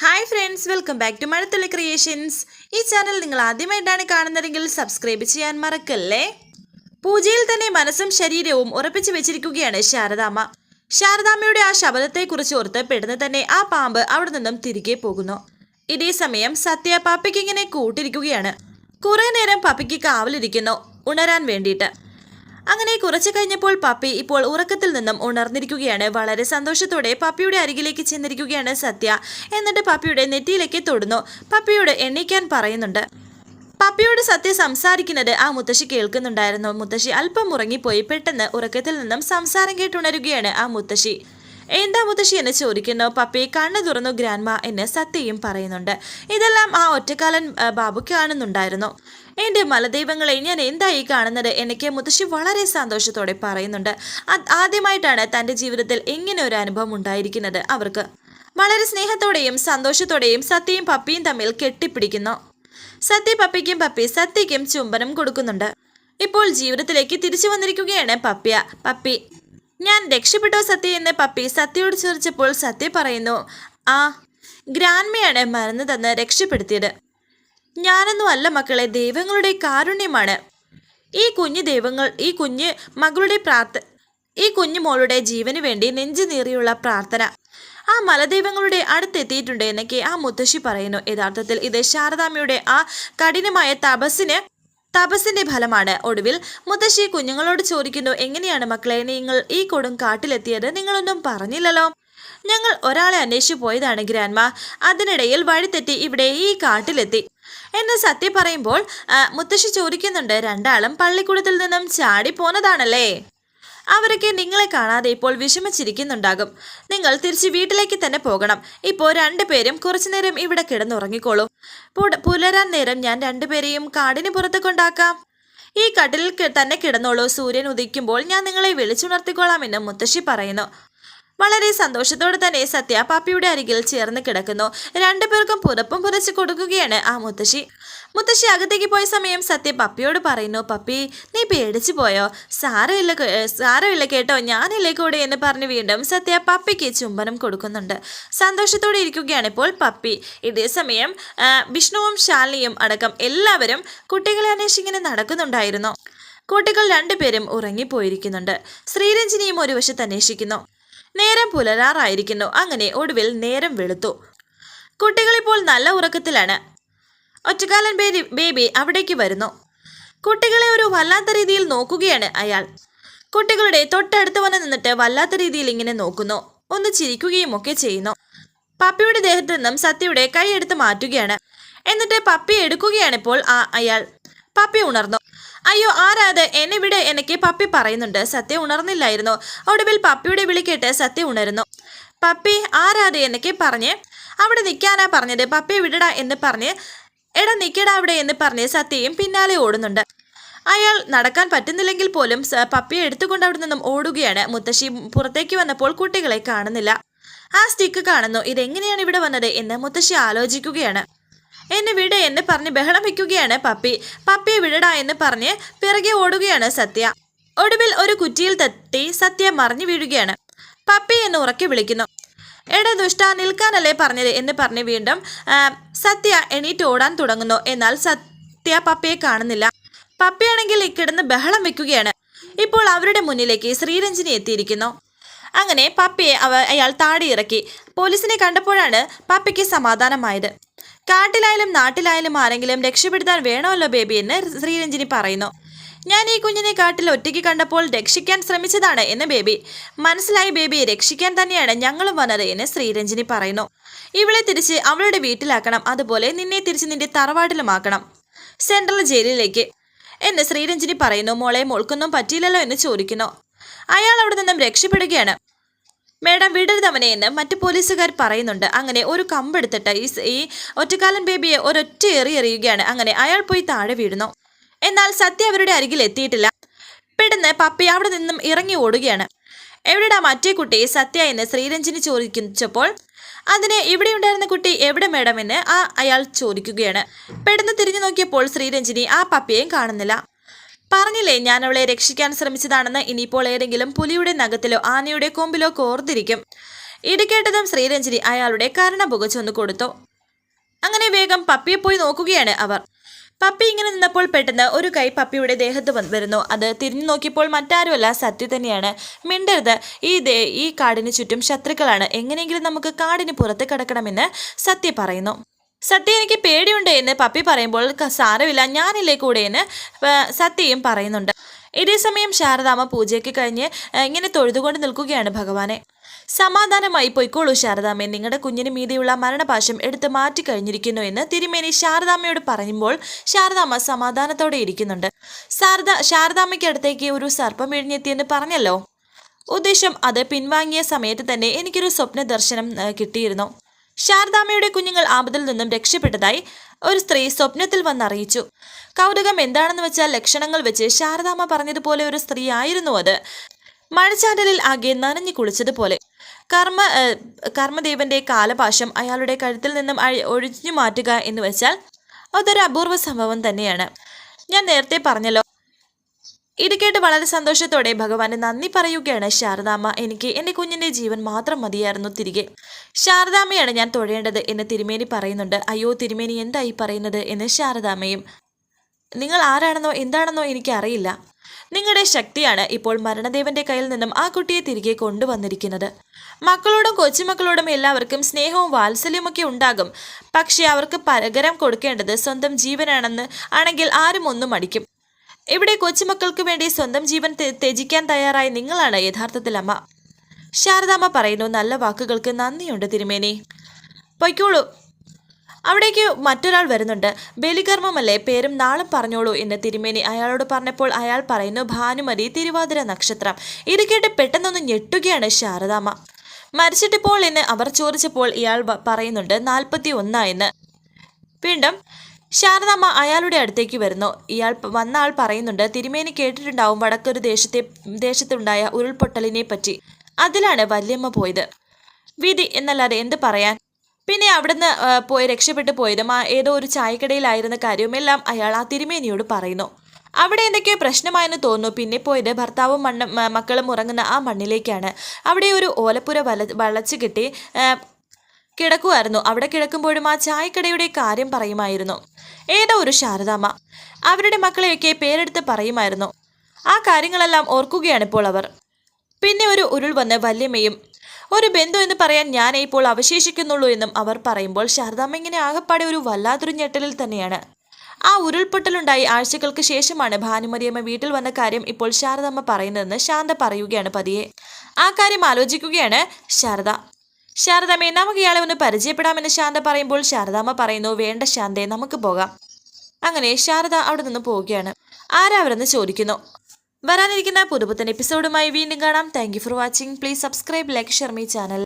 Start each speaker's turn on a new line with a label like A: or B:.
A: Hi friends welcome back to Mazhathulli creations ഈ channel നിങ്ങൾ ആദ്യമായിട്ടാണ് കാണുന്നതെങ്കിൽ സബ്സ്ക്രൈബ് ചെയ്യാൻ മറക്കല്ലേ? പൂജയിൽ തന്നെ മനസ്സും ശരീരവും ഉറപ്പിച്ചു വെച്ചിരിക്കുകയാണ് ശാരദാമ്മ. ശാരദാമ്മയുടെ ആ ശബ്ദത്തെക്കുറിച്ച് ഓർത്ത് പെടുന്ന തന്നെ ആ പാമ്പ് അവിടെ നിന്നും തിരികെ പോകുന്നു. ഇതേ സമയം സത്യ പപ്പിക്ക് ഇങ്ങനെ കൂട്ടിരിക്കുകയാണ്. കുറേ നേരം പപ്പിക്ക് കാവലിരിക്കുന്നു ഉണരാൻ വേണ്ടിയിട്ട്. അങ്ങനെ കുറച്ചു കഴിഞ്ഞപ്പോൾ പപ്പി ഇപ്പോൾ ഉറക്കത്തിൽ നിന്നും ഉണർന്നിരിക്കുകയാണ്. വളരെ സന്തോഷത്തോടെ പപ്പിയുടെ അരികിലേക്ക് ചെന്നിരിക്കുകയാണ് സത്യ. എന്നിട്ട് പപ്പിയുടെ നെറ്റിയിലേക്ക് തൊടുന്നു. പപ്പിയോട് എണ്ണിക്കാൻ പറയുന്നുണ്ട്. പപ്പിയോട് സത്യ സംസാരിക്കുന്നത് ആ മുത്തശ്ശി കേൾക്കുന്നുണ്ടായിരുന്നു. മുത്തശ്ശി അല്പം ഉറങ്ങിപ്പോയി. പെട്ടെന്ന് ഉറക്കത്തിൽ നിന്നും സംസാരം കേട്ടുണരുകയാണ് ആ മുത്തശ്ശി. എന്താ മുത്തശ്ശി എന്നെ ചോദിക്കുന്നു? പപ്പി കണ്ണു തുറന്നു ഗ്രാൻമ എന്ന് സത്യയും പറയുന്നുണ്ട്. ഇതെല്ലാം ആ ഒറ്റക്കാലൻ ബാബു കാണുന്നുണ്ടായിരുന്നു എന്റെ മലദൈവങ്ങളെ ഞാൻ എന്തായി കാണുന്നത്? എനിക്ക് മുത്തശ്ശി വളരെ സന്തോഷത്തോടെ പറയുന്നുണ്ട്. ആദ്യമായിട്ടാണ് തന്റെ ജീവിതത്തിൽ ഇങ്ങനെ ഒരു അനുഭവം ഉണ്ടായിരിക്കുന്നത് അവർക്ക്. വളരെ സ്നേഹത്തോടെയും സന്തോഷത്തോടെയും സത്യയും പപ്പിയും തമ്മിൽ കെട്ടിപ്പിടിക്കുന്നു. സത്യ പപ്പിക്കും പപ്പി സത്യയ്ക്കും ചുംബനം കൊടുക്കുന്നുണ്ട്. ഇപ്പോൾ ജീവിതത്തിലേക്ക് തിരിച്ചു വന്നിരിക്കുകയാണ് പപ്പിയ. പപ്പി ഞാൻ രക്ഷപ്പെട്ടോ സത്യ എന്ന് പപ്പി സത്യയോട് ചോദിച്ചപ്പോൾ സത്യ പറയുന്നു ആ ഗ്രാൻമയാണ് മരുന്ന് തന്ന് രക്ഷപ്പെടുത്തിയത്. ഞാനൊന്നും അല്ല മക്കളെ ദൈവങ്ങളുടെ കാരുണ്യമാണ്. ഈ കുഞ്ഞു ദൈവങ്ങൾ ഈ കുഞ്ഞ് മകളുടെ പ്രാർത്ഥ ഈ കുഞ്ഞു മോളുടെ ജീവന് വേണ്ടി നെഞ്ചു നീറിയുള്ള പ്രാർത്ഥന. ആ മലദൈവങ്ങളുടെ അടുത്തെത്തിയിട്ടുണ്ട് എന്നൊക്കെ ആ മുത്തശ്ശി പറയുന്നു. യഥാർത്ഥത്തിൽ ഇത് ശാരദാമ്മയുടെ ആ കഠിനമായ തപസ്സിന് തപസ്സിന്റെ ഫലമാണ്. ഒടുവിൽ മുത്തശ്ശി കുഞ്ഞുങ്ങളോട് ചോദിക്കുന്നു എങ്ങനെയാണ് മക്കളെ നിങ്ങൾ ഈ കൊടും കാട്ടിലെത്തിയത്? നിങ്ങളൊന്നും പറഞ്ഞില്ലല്ലോ. ഞങ്ങൾ ഒരാളെ അന്വേഷിച്ചു പോയതാണ് ഗ്രാൻമ അതിനിടയിൽ വഴിതെറ്റി ഇവിടെ ഈ കാട്ടിലെത്തി. എന്ന് സത്യം പറയുമ്പോൾ മുത്തശ്ശി ചോദിക്കുന്നുണ്ട് രണ്ടാളും പള്ളിക്കൂടത്തിൽ നിന്നും ചാടി പോന്നതാണല്ലേ അവരൊക്കെ നിങ്ങളെ കാണാതെ ഇപ്പോൾ വിഷമിച്ചിരിക്കുന്നുണ്ടാകും. നിങ്ങൾ തിരിച്ച് വീട്ടിലേക്ക് തന്നെ പോകണം. ഇപ്പോൾ രണ്ടുപേരും കുറച്ചുനേരം ഇവിടെ കിടന്നുറങ്ങിക്കോളൂ. പുലരാൻ നേരം ഞാൻ രണ്ടുപേരെയും കാടിന് പുറത്ത് കൊണ്ടാക്കാം ഈ കടലിൽ തന്നെ കിടന്നോളൂ. സൂര്യൻ ഉദിക്കുമ്പോൾ ഞാൻ നിങ്ങളെ വിളിച്ചുണർത്തിക്കോളാമെന്ന് മുത്തശ്ശി പറയുന്നു. വളരെ സന്തോഷത്തോടെ തന്നെ സത്യ പാപ്പിയുടെ അരികിൽ ചേർന്ന് കിടക്കുന്നു. രണ്ടുപേർക്കും പുതപ്പും പുരച്ചു കൊടുക്കുകയാണ് ആ മുത്തശ്ശി. മുത്തശ്ശി അകത്തേക്ക് പോയ സമയം സത്യ പപ്പിയോട് പറയുന്നു പപ്പി നീ പേടിച്ചു പോയോ? സാരമില്ല സാരമില്ല കേട്ടോ ഞാനില്ലേ കൂടെ? എന്ന് പറഞ്ഞ് വീണ്ടും സത്യ പപ്പിക്ക് ചുംബനം കൊടുക്കുന്നുണ്ട്. സന്തോഷത്തോടെ ഇരിക്കുകയാണ് ഇപ്പോൾ പപ്പി. ഇതേ സമയം വിഷ്ണുവും ശാലിനിയും അടക്കം എല്ലാവരും കുട്ടികളെ അന്വേഷിങ്ങനെ നടക്കുന്നുണ്ടായിരുന്നു. കുട്ടികൾ രണ്ടുപേരും ഉറങ്ങിപ്പോയിരിക്കുന്നുണ്ട്. ശ്രീരഞ്ജിനിയും ഒരു വശത്ത് അന്വേഷിക്കുന്നു. നേരം പുലരാറായിരിക്കുന്നു. അങ്ങനെ ഒടുവിൽ നേരം വെളുത്തു. കുട്ടികളിപ്പോൾ നല്ല ഉറക്കത്തിലാണ്. ഒറ്റക്കാലൻ ബേബി ബേബി അവിടേക്ക് വരുന്നു. കുട്ടികളെ ഒരു വല്ലാത്ത രീതിയിൽ നോക്കുകയാണ് അയാൾ. കുട്ടികളുടെ തൊട്ടടുത്ത് വന്ന് നിന്നിട്ട് വല്ലാത്ത രീതിയിൽ ഇങ്ങനെ നോക്കുന്നു. ഒന്ന് ചിരിക്കുകയും ഒക്കെ ചെയ്യുന്നു. പപ്പിയുടെ ദേഹത്ത് നിന്നും സത്യയുടെ കൈയെടുത്ത് മാറ്റുകയാണ്. എന്നിട്ട് പപ്പി എടുക്കുകയാണ് ഇപ്പോൾ ആ അയാൾ. പപ്പി ഉണർന്നു. അയ്യോ ആരാത്? എന്നെ വിടെ എനിക്ക് പപ്പി പറയുന്നുണ്ട്. സത്യ ഉണർന്നില്ലായിരുന്നു. ഒടുവിൽ പപ്പിയുടെ വിളി കേട്ട് സത്യ ഉണരുന്നു. പപ്പി ആരാത്? എനിക്ക് പറഞ്ഞ് അവിടെ നിൽക്കാനാ പറഞ്ഞത്. പപ്പിയെ വിടടാ എന്ന് പറഞ്ഞ് എടാ നിൽക്കടാ അവിടെ എന്ന് പറഞ്ഞ് സത്യയും പിന്നാലെ ഓടുന്നുണ്ട്. അയാൾ നടക്കാൻ പറ്റുന്നില്ലെങ്കിൽ പോലും പപ്പിയെ എടുത്തുകൊണ്ട് അവിടെ നിന്നും ഓടുകയാണ്. മുത്തശ്ശി പുറത്തേക്ക് വന്നപ്പോൾ കുട്ടികളെ കാണുന്നില്ല. ആ സ്റ്റിക്ക് കാണുന്നു. ഇതെങ്ങനെയാണ് ഇവിടെ വന്നത്? എന്ന് മുത്തശ്ശി ആലോചിക്കുകയാണ്. എന്നെ വിട എന്ന് പറഞ്ഞ് ബഹളം വയ്ക്കുകയാണ് പപ്പി. പപ്പിയെ വിടടാ എന്ന് പറഞ്ഞ് പിറകെ ഓടുകയാണ് സത്യ. ഒടുവിൽ ഒരു കുറ്റിയിൽ തട്ടി സത്യ മറിഞ്ഞു വീഴുകയാണ്. പപ്പി എന്ന് ഉറക്കി വിളിക്കുന്നു. എടാ ദുഷ്ട നിൽക്കാനല്ലേ പറഞ്ഞത് എന്ന് പറഞ്ഞ് വീണ്ടും സത്യ എണീറ്റ് ഓടാൻ തുടങ്ങുന്നു. എന്നാൽ സത്യ പപ്പിയെ കാണുന്നില്ല. പപ്പിയാണെങ്കിൽ കിടന്ന് ബഹളം വെക്കുകയാണ്. ഇപ്പോൾ അവരുടെ മുന്നിലേക്ക് ശ്രീരഞ്ജിനി എത്തിയിരിക്കുന്നു. അങ്ങനെ പപ്പിയെ അവ അയാൾ താടി ഇറക്കി പോലീസിനെ കണ്ടപ്പോഴാണ് പപ്പിക്ക് സമാധാനമായത്. കാട്ടിലായാലും നാട്ടിലായാലും ആരെങ്കിലും രക്ഷപ്പെടുത്താൻ വേണമല്ലോ ബേബി എന്ന് ശ്രീരഞ്ജിനി പറയുന്നു. ഞാൻ ഈ കുഞ്ഞിനെ കാട്ടിൽ ഒറ്റയ്ക്ക് കണ്ടപ്പോൾ രക്ഷിക്കാൻ ശ്രമിച്ചതാണ് എന്ന് ബേബി. മനസ്സിലായി ബേബി രക്ഷിക്കാൻ തന്നെയാണ് ഞങ്ങളും വന്നത് എന്ന് ശ്രീരഞ്ജിനി പറയുന്നു. ഇവളെ തിരിച്ച് അവളുടെ വീട്ടിലാക്കണം. അതുപോലെ നിന്നെ തിരിച്ച് നിന്റെ തറവാട്ടിലുമാക്കണം. സെൻട്രൽ ജയിലിലേക്ക്. എന്ന് ശ്രീരഞ്ജിനി പറയുന്നു. മോളെ മോൾക്കൊന്നും പറ്റിയില്ലല്ലോ എന്ന് ചോദിക്കുന്നു. അയാൾ അവിടെ നിന്നും രക്ഷപ്പെടുകയാണ്. മേഡം വിടരുതവനെ എന്ന് മറ്റു പോലീസുകാർ പറയുന്നുണ്ട്. അങ്ങനെ ഒരു കമ്പെടുത്തിട്ട് ഈ ഈ ഒറ്റക്കാലൻ ബേബിയെ ഒരൊറ്റ എറി എറിയുകയാണ്. അങ്ങനെ അയാൾ പോയി താഴെ വീഴുന്നു. എന്നാൽ സത്യ അവരുടെ അരികിൽ എത്തിയിട്ടില്ല. പെട്ടെന്ന് പപ്പി അവിടെ നിന്നും ഇറങ്ങി ഓടുകയാണ്. എവിടെടാ മറ്റേ കുട്ടി? സത്യ എന്ന് ശ്രീരഞ്ജിനി ചോദിച്ചപ്പോൾ അതിനെ ഇവിടെ ഉണ്ടായിരുന്ന കുട്ടി എവിടെ മേഡം എന്ന് ആ അയാൾ ചോദിക്കുകയാണ്. പെട്ടെന്ന് തിരിഞ്ഞു നോക്കിയപ്പോൾ ശ്രീരഞ്ജിനി ആ പപ്പിയെയും കാണുന്നില്ല. പറഞ്ഞില്ലേ ഞാൻ അവളെ രക്ഷിക്കാൻ ശ്രമിച്ചതാണെന്ന് ഇനിയിപ്പോൾ ഏതെങ്കിലും പുലിയുടെ നഖത്തിലോ ആനയുടെ കൊമ്പിലോ കോർത്തിരിക്കും. ഇടുക്കേട്ടതും കേട്ടതും ശ്രീരഞ്ജിനി അയാളുടെ കരണ പുകച്ചൊന്ന് കൊടുത്തു. അങ്ങനെ വേഗം പപ്പിയെ പോയി നോക്കുകയാണ് അവർ. പപ്പി ഇങ്ങനെ നിന്നപ്പോൾ പെട്ടെന്ന് ഒരു കൈ പപ്പിയുടെ ദേഹത്ത് വരുന്നു. അത് തിരിഞ്ഞു നോക്കിയപ്പോൾ മറ്റാരുമല്ല സത്യ തന്നെയാണ്. മിണ്ടരുത്. ഈ ദേ ഈ കാടിന് ചുറ്റും ശത്രുക്കളാണ്. എങ്ങനെയെങ്കിലും നമുക്ക് കാടിന് പുറത്ത് കിടക്കണമെന്ന് സത്യ പറയുന്നു. സത്യ എനിക്ക് പേടിയുണ്ട് എന്ന് പപ്പി പറയുമ്പോൾ "ക- സാരമില്ല. ഞാനില്ലേ കൂടെ എന്ന് സത്യയും പറയുന്നുണ്ട്. ഇതേ സമയം ശാരദാമ്മ പൂജയ്ക്ക് കഴിഞ്ഞ് ഇങ്ങനെ തൊഴുതുകൊണ്ട് നിൽക്കുകയാണ് ഭഗവാനെ. സമാധാനമായി പൊയ്ക്കോളൂ ശാരദാമ്മ. നിങ്ങളുടെ കുഞ്ഞിന് മീതിയുള്ള മരണപാശം എടുത്ത് മാറ്റി കഴിഞ്ഞിരിക്കുന്നു എന്ന് തിരുമേനി ശാരദാമ്മയോട് പറയുമ്പോൾ ശാരദാമ്മ സമാധാനത്തോടെ ഇരിക്കുന്നുണ്ട്. ശാരദ ശാരദാമ്മയ്ക്ക് അടുത്തേക്ക് ഒരു സർപ്പം വിഴിഞ്ഞെത്തിയെന്ന് പറഞ്ഞല്ലോ. ഉദ്ദേശം അത് പിൻവാങ്ങിയ സമയത്ത് തന്നെ എനിക്കൊരു സ്വപ്ന ദർശനം കിട്ടിയിരുന്നു. ശാരദാമ്മയുടെ കുഞ്ഞുങ്ങൾ ആപത്തിൽ നിന്നും രക്ഷപ്പെട്ടതായി ഒരു സ്ത്രീ സ്വപ്നത്തിൽ വന്നറിയിച്ചു കൗതുകം എന്താണെന്ന് വെച്ചാൽ ലക്ഷണങ്ങൾ വെച്ച് ശാരദാമ്മ പറഞ്ഞതുപോലെ ഒരു സ്ത്രീ ആയിരുന്നു അത്. മഴച്ചാറ്റലിൽ ആകെ നനഞ്ഞു കുളിച്ചതുപോലെ. കർമ്മ കർമ്മദേവന്റെ കാലപാശം അയാളുടെ കഴുത്തിൽ നിന്നും ഒഴിഞ്ഞു മാറ്റുക എന്ന് വെച്ചാൽ അതൊരു അപൂർവ സംഭവം തന്നെയാണ്. ഞാൻ നേരത്തെ പറഞ്ഞല്ലോ ഇത് കേട്ട് വളരെ സന്തോഷത്തോടെ ഭഗവാന് നന്ദി പറയുകയാണ് ശാരദാമ്മ. എനിക്ക് എന്റെ കുഞ്ഞിന്റെ ജീവൻ മാത്രം മതിയായിരുന്നു തിരികെ. ശാരദാമ്മയാണ് ഞാൻ തൊഴേണ്ടത് എന്ന് തിരുമേനി പറയുന്നുണ്ട്. അയ്യോ തിരുമേനി എന്തായി പറയുന്നത് എന്ന് ശാരദാമ്മയും. നിങ്ങൾ ആരാണെന്നോ എന്താണെന്നോ എനിക്കറിയില്ല. നിങ്ങളുടെ ശക്തിയാണ് ഇപ്പോൾ മരണദേവന്റെ കയ്യിൽ നിന്നും ആ കുട്ടിയെ തിരികെ കൊണ്ടുവന്നിരിക്കുന്നത്. മക്കളോടും കൊച്ചുമക്കളോടും എല്ലാവർക്കും സ്നേഹവും വാത്സല്യമൊക്കെ ഉണ്ടാകും. പക്ഷേ അവർക്ക് പകരം കൊടുക്കേണ്ടത് സ്വന്തം ജീവനാണെന്ന് ആണെങ്കിൽ ആരും ഒന്നും അടിക്കും ഇവിടെ കൊച്ചുമക്കൾക്ക് വേണ്ടി സ്വന്തം ജീവൻ ത്യജിക്കാൻ തയ്യാറായ നിങ്ങളാണ് യഥാർത്ഥത്തിൽ അമ്മ. ശാരദാമ്മ പറയുന്നു നല്ല വാക്കുകൾക്ക് നന്ദിയുണ്ട് തിരുമേനി. പൊയ്ക്കോളൂ. അവിടേക്ക് മറ്റൊരാൾ വരുന്നുണ്ട്. ബലികർമ്മമല്ലേ പേരും നാളും പറഞ്ഞോളൂ എന്ന് തിരുമേനി അയാളോട് പറഞ്ഞപ്പോൾ അയാൾ പറയുന്നു ഭാനുമതി തിരുവാതിര നക്ഷത്രം. ഇത് കേട്ട് പെട്ടെന്നൊന്ന് ഞെട്ടുകയാണ് ശാരദാമ്മ. മരിച്ചിട്ടിപ്പോൾ എന്ന് അവർ ചോദിച്ചപ്പോൾ ഇയാൾ പറയുന്നുണ്ട് നാൽപ്പത്തി എന്ന്. വീണ്ടും ശാരദാമ്മ അയാളുടെ അടുത്തേക്ക് വരുന്നു. ഇയാൾ വന്ന ആൾ പറയുന്നുണ്ട് തിരുമേനി കേട്ടിട്ടുണ്ടാവും വടക്കൊരു ദേശത്തെ ദേശത്തുണ്ടായ ഉരുൾപൊട്ടലിനെ പറ്റി അതിലാണ് വല്യമ്മ പോയത്. വിധി എന്നല്ലാതെ എന്ത് പറയാൻ? പിന്നെ അവിടുന്ന് പോയി രക്ഷപ്പെട്ടു പോയതും ആ ഏതോ ഒരു ചായക്കടയിലായിരുന്ന കാര്യവുമെല്ലാം അയാൾ ആ തിരുമേനിയോട് പറയുന്നു. അവിടെ എന്തൊക്കെയോ പ്രശ്നമായെന്ന് തോന്നുന്നു. പിന്നെ പോയത് ഭർത്താവും മണ്ണും മക്കളും ഉറങ്ങുന്ന ആ മണ്ണിലേക്കാണ്. അവിടെ ഒരു ഓലപ്പുര വല വളച്ചു കിട്ടി കിടക്കുമായിരുന്നു അവിടെ കിടക്കുമ്പോഴും ആ ചായക്കടയുടെ കാര്യം പറയുമായിരുന്നു. ഏതോ ഒരു ശാരദാമ്മ. അവരുടെ മക്കളെയൊക്കെ പേരെടുത്ത് പറയുമായിരുന്നു. ആ കാര്യങ്ങളെല്ലാം ഓർക്കുകയാണ് ഇപ്പോൾ അവർ. പിന്നെ ഒരു ഉരുൾ വന്ന് വല്യമ്മയും ഒരു ബന്ധു എന്ന് പറയാൻ ഞാനേ ഇപ്പോൾ അവശേഷിക്കുന്നുള്ളൂ എന്നും അവർ പറയുമ്പോൾ ശാരദാമ്മ ഇങ്ങനെ ആകപ്പാടെ ഒരു വല്ലാത്തൊരു ഞെട്ടലിൽ തന്നെയാണ്. ആ ഉരുൾപൊട്ടലുണ്ടായി ആഴ്ചകൾക്ക് ശേഷമാണ് ഭാനുമതിയമ്മ വീട്ടിൽ വന്ന കാര്യം ഇപ്പോൾ ശാരദാമ്മ പറയുന്നതെന്ന് ശാന്ത പറയുകയാണ് പതിയെ. ആ കാര്യം ആലോചിക്കുകയാണ് ശാരദ. ശാരദാമ്മയെ നമുക്ക് ഇയാളെ ഒന്ന് പരിചയപ്പെടാമെന്ന് ശാന്ത പറയുമ്പോൾ ശാരദാമ്മ പറയുന്നു വേണ്ട ശാന്തേ നമുക്ക് പോകാം. അങ്ങനെ ശാരദ അവിടെ നിന്ന് പോവുകയാണ്. ആരാവരെന്ന് ചോദിക്കുന്നു. വരാനിരിക്കുന്ന പുതുപുത്തൻ എപ്പിസോഡുമായി വീണ്ടും കാണാം. Thank for watching please subscribe like share my channel